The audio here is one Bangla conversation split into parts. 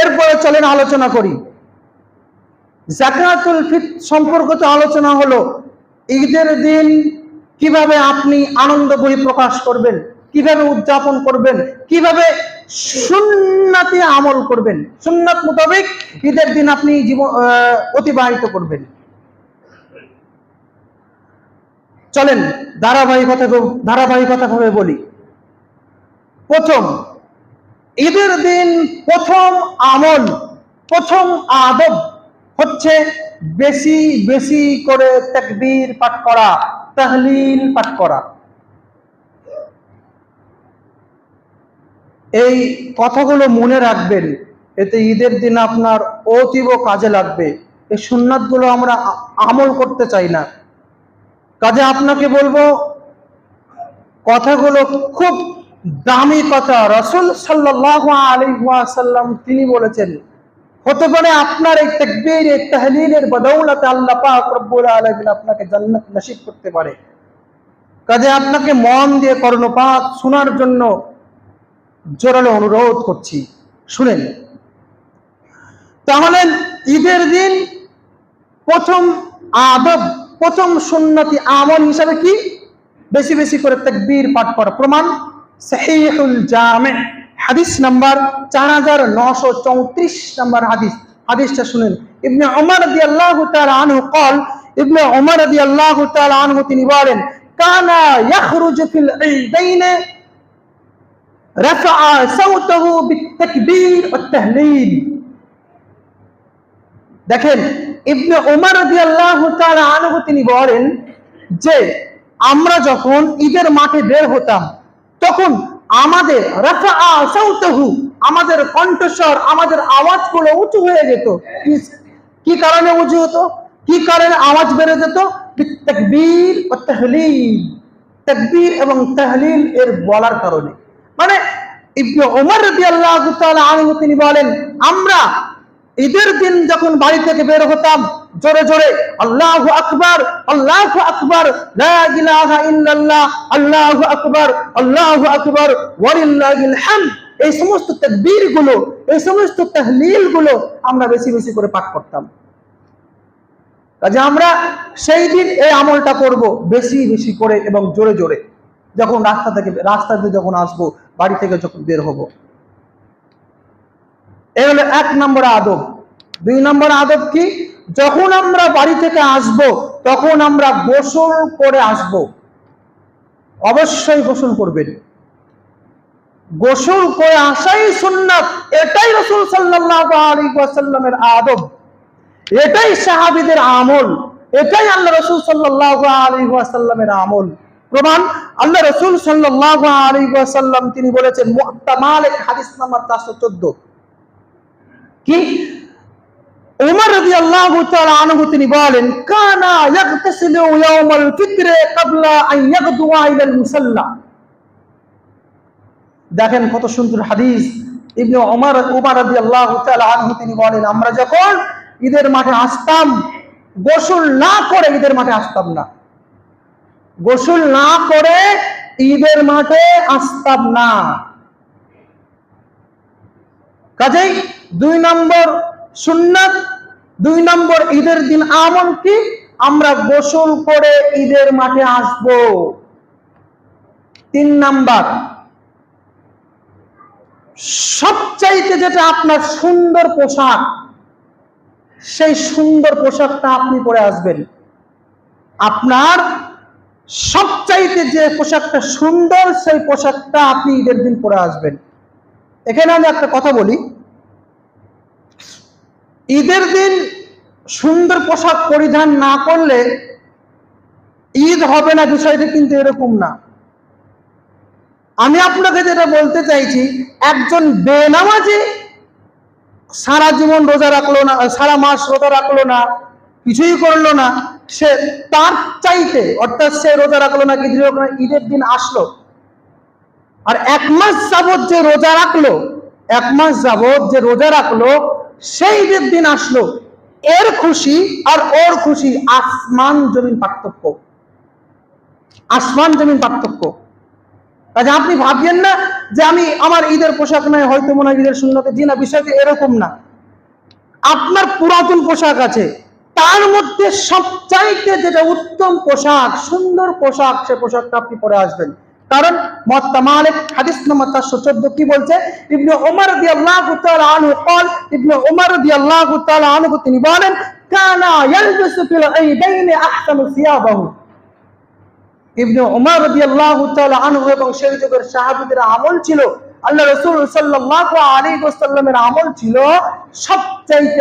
এরপরে চলেন আলোচনা করি। জাকাতুল ফিত সম্পর্কিত আলোচনা হলো, ঈদের দিন কীভাবে আপনি আনন্দ প্রকাশ করবেন, কীভাবে উদযাপন করবেন, কীভাবে সুন্নাতি আমল করবেন। সুন্নাত মোতাবেক ঈদের দিন আপনি জীবন অতিবাহিত করবেন। চলেন ধারাবাহিকতা ধারাবাহিকতা ভাবে বলি। প্রথম ঈদের দিন প্রথম আমল, প্রথম আদব হচ্ছে বেশি বেশি করে তাকবীর পাঠ করা, তাহলিল পাঠ করা। এই কথাগুলো মনে রাখবেন, এতে ঈদের দিন আপনার অতীব কাজে লাগবে। এই সুন্নাতগুলো আমরা আমল করতে চাই না। কাজে আপনাকে বলব, কথাগুলো খুব দামি কথা। রসুল আলিহাসাল্লাম তিনি বলেছেন, হতে পারে আপনার এই তকবীর, এই তাহলিলের বদৌলতে আল্লাহ পাক রব্বুল আলামিন আপনাকে জান্নাত নসিব করতে পারে। কাজে আপনাকে মন দিয়ে কর্ণপাত শোনার জন্য জোরালো অনুরোধ করছি। শুনেন, তাহলে ঈদের দিন প্রথম আদব, প্রথম সুন্নতি আমল হিসাবে কি? বেশি বেশি করে তাকবীর পাঠ করা প্রমাণ সাহিহুল জামে, হাদিস নাম্বার চার নাম্বার হাদিস। হাদিসটা শুনেন। ইবনে ওমর রদি আল্লাহ তাল আনহু কল ইবনে ওমর রদি আল্লাহ তাল আনহু তিনি বলেন, কানা ইয়াখরুজু ফিল ঈদাইনে রাফআ সাওতাহু বিতাকবীর ওয়া তাহলিল। দেখেন, ইবনে ওমর আল্লাহ তাল আনহু তিনি বলেন যে, আমরা যখন ঈদের মাঠে বের হতাম তখন আমাদের আমাদের কণ্ঠস্বর, আমাদের আওয়াজগুলো উঁচু হয়ে যেত। কি- কারণে উঁচু হতো? কি কারণে আওয়াজ বেড়ে যেত? তাকবীর ও তাহলিল। তাকবীর এবং তাহলিল এর বলার কারণে। মানে তিনি বলেন, আমরা ঈদের দিন যখন বাড়ি থেকে বের হতাম জোরে জোরে, আল্লাহ আকবার আল্লাহ আকবার আল্লাহু আকবার আল্লাহু আকবার এই সমস্ত তাকবীরগুলো এই সমস্ত তাহলিলগুলো আমরা বেশি বেশি করে পাঠ করতাম। কাজে আমরা সেই দিন এই আমলটা করব বেশি বেশি করে এবং জোরে জোরে, যখন রাস্তা থেকে, রাস্তা দিয়ে যখন আসব, বাড়ি থেকে যখন বের হব। এই হলো এক নম্বর আদব। দুই নম্বর আদব কি? যখন আমরা বাড়ি থেকে আসব, তখন আমরা গোসল করে আসব। অবশ্যই গোসল করবেন। গোসল করে আসাই সুন্নাত। এটাই রসুল সাল্লাল্লাহু আদব। এটাই সাহাবীদের আমল। এটাই আল্লাহ রসুল ওয়াসাল্লামের আমল। প্রমাণ, আল্লাহ রসুল আলাইহি ওয়াসাল্লাম তিনি বলেছেন মালিক হাদিস নাম্বার 414 কি? উমর তিনি বলেন, কানা দেখেন কত সুন্দর হাদিস। ইবনে ওমর আনহু তিনি বলেন, আমরা যখন ঈদের মাঠে আসতাম, গোসল না করে ঈদের মাঠে আসতাম না। গোসল না করে ঈদের মাঠে আসতাম না। কাজেই দুই নম্বর সুন্নাত দুই নম্বর ঈদের দিন আমল কি? আমরা গোসল করে ঈদের মাঠে আসব। তিন নাম্বার, সবচাইতে যেটা আপনার সুন্দর পোশাক, সেই সুন্দর পোশাকটা আপনি পরে আসবেন। আপনার সবচাইতে যে পোশাকটা সুন্দর, সেই পোশাকটা আপনি ঈদের দিন পরে আসবেন। এখানে আমি একটা কথা বলি। ঈদের দিন সুন্দর পোশাক পরিধান না করলে ঈদ হবে না, বিষয়টা কিন্তু এরকম না। আমি আপনাকে যেটা বলতে চাইছি, একজন বেনামাজি সারা জীবন রোজা রাখল না, সারা মাস রোজা রাখল না, কিছুই করল না, সে তার চাইতে, অর্থাৎ সে রোজা রাখল না কিছু না ঈদের দিন আসলো? আর এক মাস যাবৎ যে রোজা রাখল, এক মাস যাবৎ যে রোজা রাখল সেই ঈদের দিন আসলো, এর খুশি আর ওর খুশি আসমান জমিন পার্থক্য। আসমান জমিন পার্থক্য। কাজে আপনি ভাববেন না যে আমি আমার ঈদের পোশাক নাই, হয়তো মনে হয় ঈদের শূন্যতে জি না বিষয়টি এরকম না। আপনার পুরাতন পোশাক আছে, তার মধ্যে সবচাইতে যেটা উত্তম পোশাক, সুন্দর পোশাক, সে পোশাকটা আপনি পরে আসবেন। কারণ মালিক হাদিস নম্বর চারশো চোদ্দ কি বলছে? ইবনে ওমর আল্লাহ ওমর তিনি বলেন আমল ছিল, আল্লাহ রাসূল সাল্লাল্লাহু আমল ছিল সবচাইতে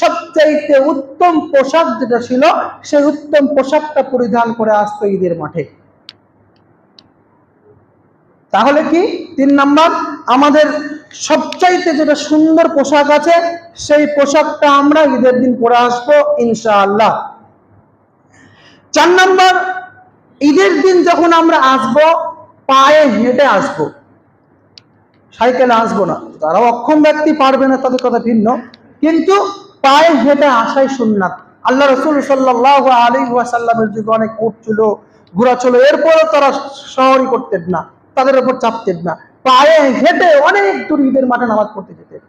সবচাইতে উত্তম পোশাক যেটা ছিল, সেই উত্তম পোশাকটা পরিধান করে আসতো ঈদের মাঠে। তাহলে কি? তিন নাম্বার, আমাদের সবচাইতে যেটা সুন্দর পোশাক আছে, সেই পোশাকটা আমরা ঈদের দিন পরে আসব, ইনশাআল্লাহ। চার নাম্বার, ঈদের দিন যখন আমরা আসব, পায়ে হেঁটে আসব। সাইকেলে আসব না। তারা অক্ষম ব্যক্তি পারবে না, তাদের কথা ভিন্ন। কিন্তু পায়ে হেঁটে আসাই সুন্নাত। আল্লাহ রসুল সাল্লাহ আলী ওয়াসাল্লামের যুগে অনেক উঠ ছিল ঘোরা ছিল, এরপরও তারা শহরই করতেন না। তাদের উপর চাপতেন না। পায়ে হেঁটে অনেক দূর ঈদের মাঠে নামাজ পড়তে যেতেন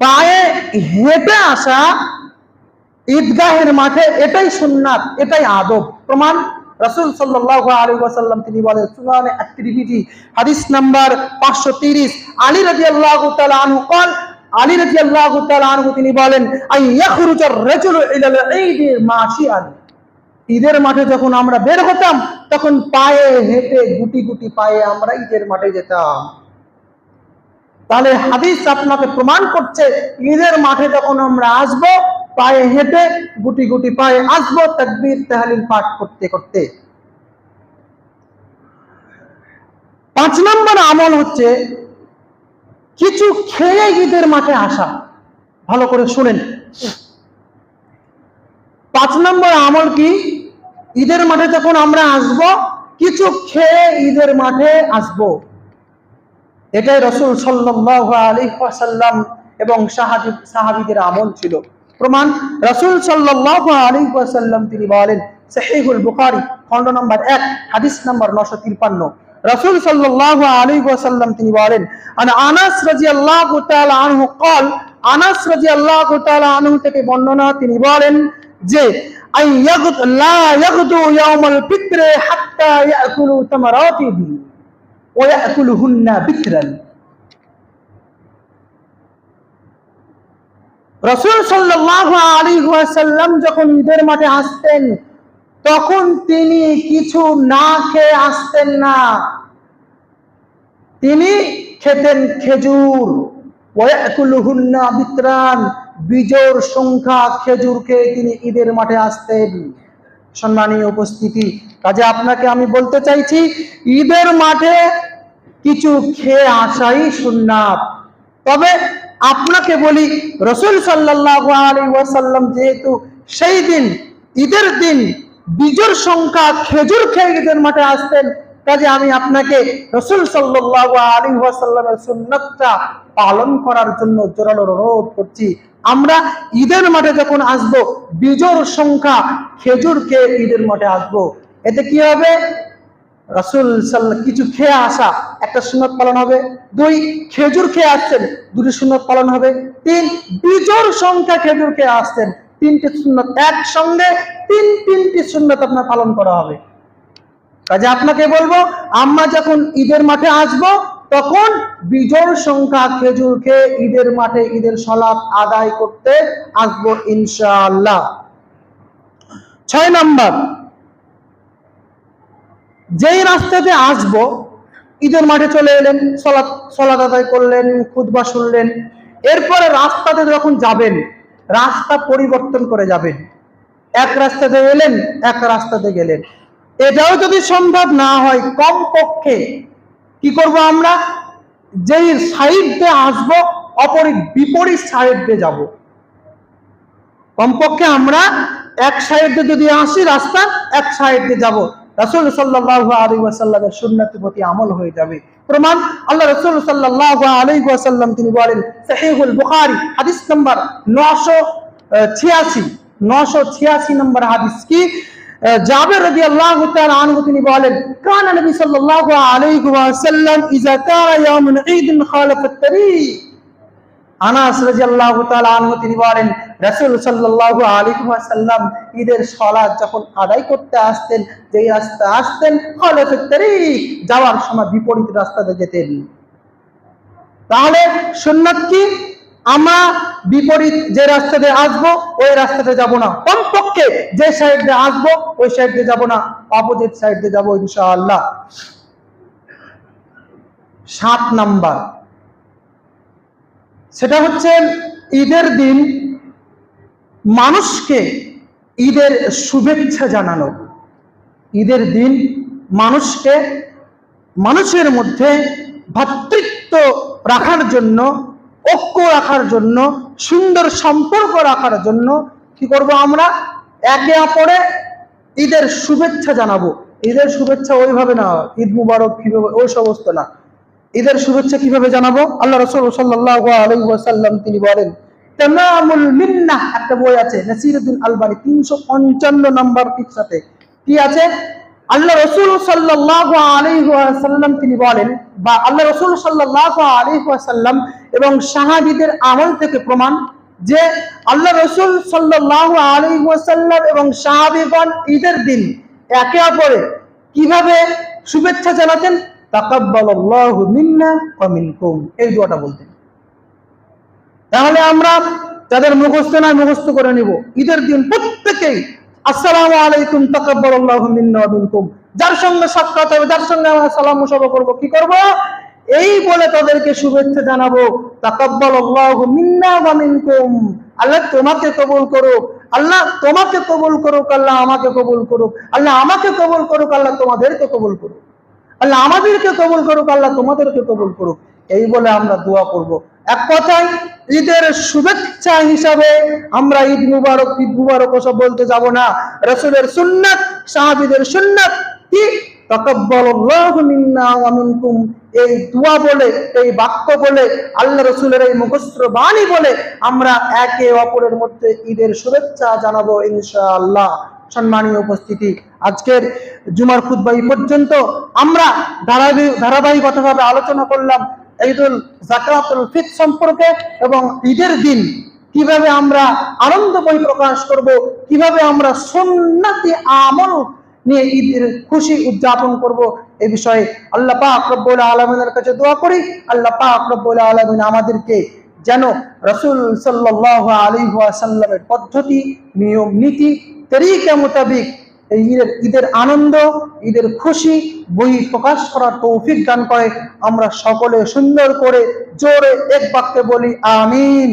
পায়ে হেঁটে আসা ঈদগাহের মাঠে এটাই সুন্নাত, এটাই আদব। প্রমাণ রসুল সাল্লাম তিনি বলেন হাদিস নাম্বার পাঁচশো তিরিশ। আলী রাজি আল্লাহ আনহু কল আলী রাজি আল্লাহ তিনি বলেন আই ইয়াখরুজার ঈদের মাঠে যখন আমরা বের হতাম, তখন পায়ে হেঁটে গুটি গুটি পায়ে আমরা ঈদের মাঠে যেতাম। তাহলে হাদিস আপনাকে প্রমাণ করছে, ঈদের মাঠে যখন আমরা আসব, পায়ে হেঁটে গুটি গুটি পায়ে আসব, তাকবীর, তাহলিল, পাঠ করতে করতে। পাঁচ নম্বর আমল হচ্ছে, কিছু খেয়ে ঈদের মাঠে আসা। ভালো করে শুনেন। পাঁচ নম্বর আমল কি? ঈদের মাঠে যখন আমরা আসব, কিছু খেয়ে ঈদের মাঠে আসব। এটাই রসুল সাল্লাহ সাল্লাম এবং সাহাবি সাহাবিদের আমল ছিল। প্রমাণ, রসুল সাল্লাহ সাল্লাম তিনি বলেন, সাহিহুল বুখারি নম্বর এক, হাদিস নম্বর নশো রসুল সাল্লাহ আলী তিনি বলেন আনাস রাজি আল্লাহ আনহু কল। আনাস রাজি আল্লাহ আনহু থেকে বর্ণনা তিনি বলেন যে সাল্লাম যখন ঈদের মাঠে আসতেন, তখন তিনি কিছু না খেয়ে আসতেন না। তিনি খেতেন খেজুর। বিত্রান বিজোর সংখ্যা খেজুর খেয়ে তিনি ঈদের মাঠে আসতেন। সম্মানীয় উপস্থিতি, কাজে আপনাকে আমি বলতে চাইছি, ঈদের মাঠে কিছু খেয়ে আসাই সুন্নাত। তবে আপনাকে বলি, রসুল সাল্লাহ আলী ওয়াসাল্লাম যেহেতু সেই দিন, ঈদের দিন বীজের সংখ্যা খেজুর খেয়ে ঈদের মাঠে আসতেন, কাজে আমি আপনাকে রসুল সাল্লাহ আলী ওয়াসাল্লামের সুন্নতটা পালন করার জন্য জোরালো অনুরোধ করছি। আমরা ঈদের মাঠে যখন আসব বীজর সংখ্যা খেজুর খেয়ে ঈদের মাঠে আসব। এতে কি হবে? রাসুল কিছু খেয়ে আসা, একটা সুন্নত পালন হবে। দুই, খেজুর খেয়ে আসছেন, দুটি সুন্নত পালন হবে। তিন বিজোর সংখ্যা খেজুর খেয়ে আসছেন, তিনটি সুন্নত একসঙ্গে, তিন তিনটি সুন্নত আপনার পালন করা হবে। কাজে আপনাকে বলব, আমরা যখন ঈদের মাঠে আসব তখন বিজোর সংখ্যা খেজুর খেয়ে ঈদের মাঠে ঈদের সলাপ আদায় করতে আসব ইনশাআল্লাহ। ছয় নাম্বার, যেই রাস্তাতে আসব, ঈদের মাঠে চলে এলেন সলাৎ সলাৎ আদায় করলেন খুদবা শুনলেন, এরপরে রাস্তাতে যখন যাবেন, রাস্তা পরিবর্তন করে যাবেন, এক রাস্তাতে এলেন, এক রাস্তাতে গেলেন। এটাও যদি সম্ভব না হয় কম পক্ষে কি করব আমরা? যেই সাইড দিয়ে আসব অপরিক বিপরীত সাইড দিয়ে যাব। কমপক্ষে আমরা এক সাইড দিয়ে যদি আসি রাস্তা, এক সাইড দিয়ে যাব সাল্লাল্লাহু আলাইহি ওয়াসাল্লামের প্রতি আমল হয়ে যাবে। প্রমাণ, আল্লাহ রাসূল সাল্লাল্লাহু আলাইহি ওয়াসাল্লাম তিনি বলেন, সহিহুল বুখারী, হাদিস নাম্বার 986 986 নম্বর হাদিস কি? জাবের রাদিয়াল্লাহু তাআলা আনহু তিনি বলেন, কানা নবী সাল্লাল্লাহু আলাইহি ওয়াসাল্লাম ইযা কানা ইয়াউমুন ঈদিন খালাফাত তারিক আনাস রাদিয়াল্লাহু তাআলা আনহু তিনি বলেন, রাসূল সাল্লাল্লাহু আলাইহি ওয়াসাল্লাম ঈদের সালাত যখন আদায় করতে আসতেন, যেই রাস্তা আসতেন, খালাফাত তারিক যাওয়ার সময় বিপরীত রাস্তাতে যেতেন। তাহলে সুন্নাত কি? আমরা বিপরীত যে রাস্তাতে আসব, ওই রাস্তাতে যাব না। কমপক্ষে যে সাইড দিয়ে আসব, ওই সাইড দিয়ে যাব না। অপোজিট সাইড দিয়ে যাব ইনশাআল্লাহ। সাত নাম্বার। সেটা হচ্ছে ঈদের দিন মানুষকে ঈদের শুভেচ্ছা জানানো। ঈদের দিন মানুষকে মানুষের মধ্যে ভ্রাতৃত্ব রাখার জন্য ঐক্য রাখার জন্য, সুন্দর সম্পর্ক রাখার জন্য কি করব আমরা? একে অপরে ঈদের শুভেচ্ছা জানাব। ঈদের শুভেচ্ছা ওইভাবে না, ঈদ মুবারক কীভাবে, ওই সমস্ত না। ঈদের শুভেচ্ছা কীভাবে জানাব? আল্লাহ রসুল ওয়াসাল্লাম তিনি বলেন, তামামুল মিন্নাহ একটা বই আছে নাসিরুদ্দিন আলবানি, তিনশো পঞ্চান্ন নম্বর পৃষ্ঠাতে। কি আছে? আল্লাহ রসুল সাল্লাল্লাহু আলাইহি ওয়াসাল্লাম তিনি বলেন, বা আল্লাহ রসুল সাল্লাল্লাহু আলাইহি ওয়াসাল্লাম এবং সাহাবীদের আমল থেকে প্রমাণ যে আল্লাহ রসুল সাল্লাল্লাহু আলাইহি ওয়াসাল্লাম এবং সাহাবীগণ ঈদের দিন একে অপরে কীভাবে শুভেচ্ছা জানাতেন? তাকাব্বালাল্লাহু মিন্না ওয়া এই দোয়াটা বলতেন। তাহলে আমরা তাদের মুখস্থ না মুখস্থ করে নিব। ঈদের দিন প্রত্যেকেই আসসালামু আলাইকুম মিনকুম। যার সঙ্গে সাক্ষাৎ হবে, যার সঙ্গে আমরা সালাম মুসাফা করব, কি করব? এই বলে তাদেরকে শুভেচ্ছা জানাব, তাকাব্বালাল্লাহু মিন্না আল্লাহ তোমাকে কবুল করুক, আল্লাহ তোমাকে কবুল করুক, আল্লাহ আমাকে কবুল করুক, আল্লাহ আমাকে কবুল করুক, আল্লাহ তোমাদেরকে কবুল করুক। আল্লাহ আমাদেরকে কবুল করুক, আল্লাহ তোমাদেরকে কবুল করুক। এই বলে আমরা দোয়া করব। এক কথায়, ঈদের শুভেচ্ছা হিসাবে আমরা ঈদ মুবারক ঈদ মুবারক ওসব বলতে যাব না। রসুলের সুন্নাত, সাহাবিদের সুন্নাত, কি? এই দোয়া বলে, এই বাক্য বলে, আল্লাহ রসুলের এই মুখস্থ বাণী বলে আমরা একে অপরের মধ্যে ঈদের শুভেচ্ছা জানাব ইনশাআল্লাহ। সম্মানীয় উপস্থিতি, আজকের জুমার খুদ্া পর্যন্ত আমরা ধারাবাহিক ধারাবাহিকতাভাবে আলোচনা করলাম। ঈদুল জাকাতুল ফিত সম্পর্কে এবং ঈদের দিন কীভাবে আমরা আনন্দ বই প্রকাশ করব, কীভাবে আমরা সুন্নতি আমল নিয়ে ঈদের খুশি উদযাপন করব এই বিষয়ে আল্লাহ পাক রব্বুল আলমিনের কাছে দোয়া করি। আল্লাহ পাক রব্বুল আলমিন আমাদেরকে যেন রসুল সাল্লাহ আলী সাল্লামের পদ্ধতি, নিয়ম, নীতি, তরিকা মোতাবিক এই ঈদের ঈদের আনন্দ, ঈদের খুশি বই প্রকাশ করার তৌফিক দান করে। আমরা সকলে সুন্দর করে জোরে এক বাক্যে বলি, আমিন।